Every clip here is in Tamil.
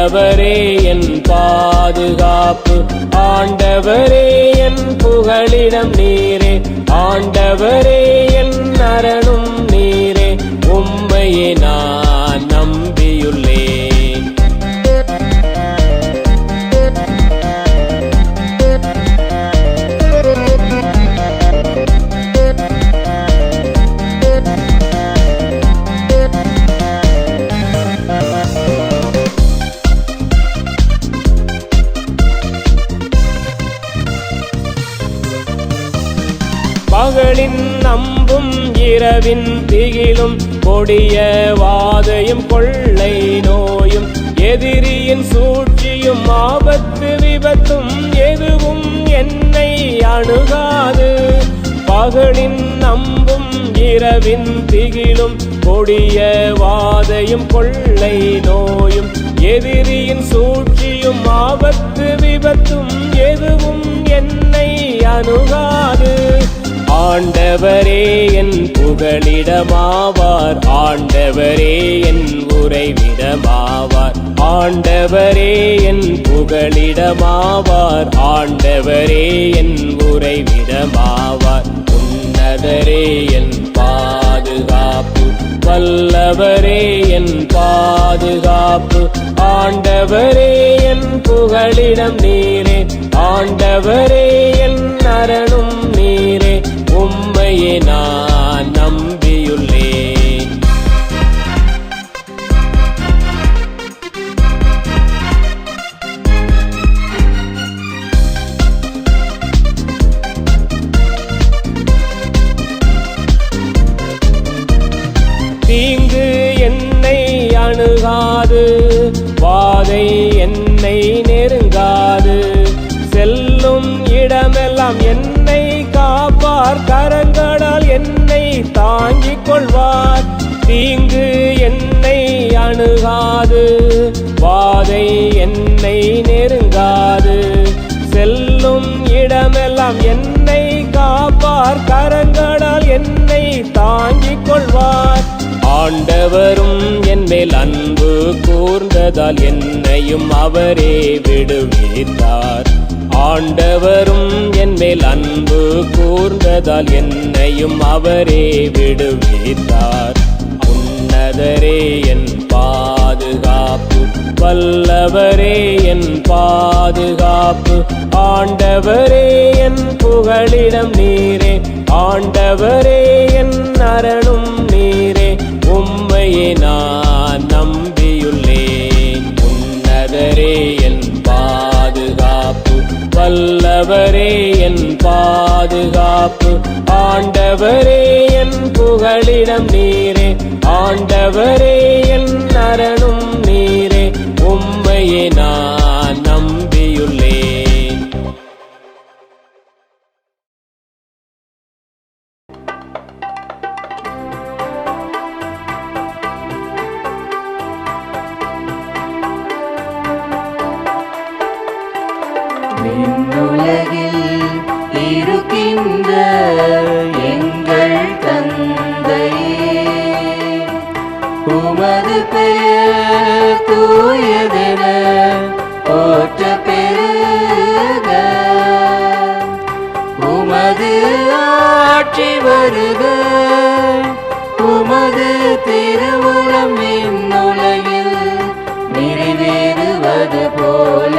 ஆண்டவரே என் பாதுகாப்பு. ஆண்டவரே என் புகழிடம் நீரே. ஆண்டவரே என் அரணும் நீரே. உம்மையே நான் இரவின் திகிலும் கொடிய வாதையும் கொள்ளை நோயும் எதிரியின் சூழ்ச்சியும் ஆபத்து விபத்தும் எதுவும் என்னை அணுகாது. பகலின் நம்பும் இரவின் திகிலும் கொடிய வாதையும் கொள்ளை நோயும் எதிரியின் சூழ்ச்சியும் ஆபத்து விபத்தும் எதுவும் என்னை அணுகாது. ஆண்டவரே என் புகலிடமாவார் ஆண்டவரே என் உறைவிடமாவார். ஆண்டவரே என் புகழிடமாவார் ஆண்டவரே என் உறைவிடமாவார். உன்னதரே என் பாதுகாப்பு. வல்லவரே என் பாதுகாப்பு. ஆண்டவரே என் புகழிடம் நீரே. ஆண்டவரே என் அரணும் நீரே. உம்மையே நான் தாங்கிக் கொள்வார் தீங்கு என்னை அணுகாது. வாதை என்னை நெருங்காது. செல்லும் இடமெல்லாம் என்னை காப்பார். கரங்களால் என்னை தாங்கிக் கொள்வார் ஆண்டவரும் என் மேல் அன்பு கூர்ந்ததால் என்னையும் அவரே விடுவித்தார். ஆண்டவரும் என் மேல் அன்பு கூர்ந்ததால் என்னையும் அவரே விடுவித்தார். உன்னதரே என் பாதுகாப்பு வல்லவரே என் பாதுகாப்பு. ஆண்டவரே என் புகழிடம் நீரே ஆண்டவரே என் அரணும் நீரே. உம்மையே நான் நம்பியுள்ளேன். உன்னதரே என் பா வல்லவரே என் பாதுகாப்பு. ஆண்டவரே என் புகழிடம் நீரே. ஆண்டவரே என் அரணும் நீரே. உம்மையே நான் உமது பெயர் தூயதென போற்ற பெருக உமது ஆட்சி வருக. உமது திருமுகம் விண்ணுலகில் நிறைவேறுவது போல.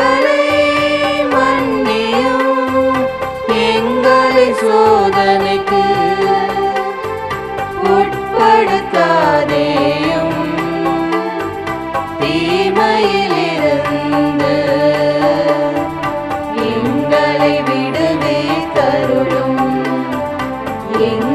எங்களை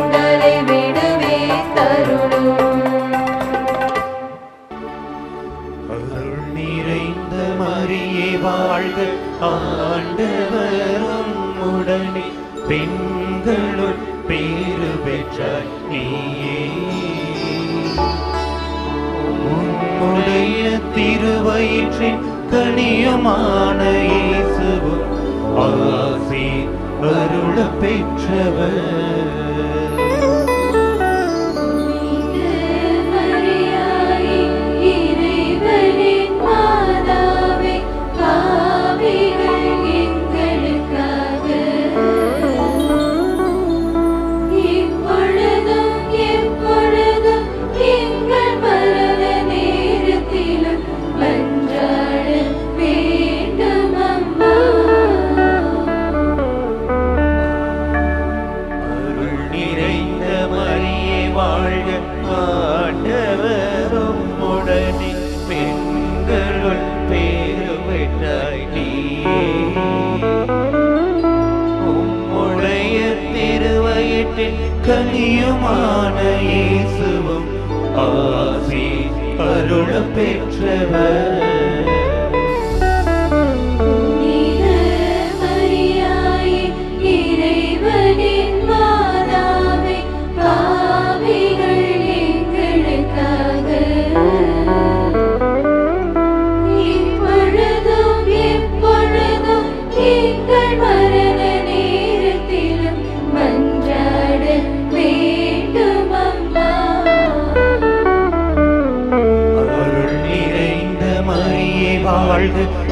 Amen.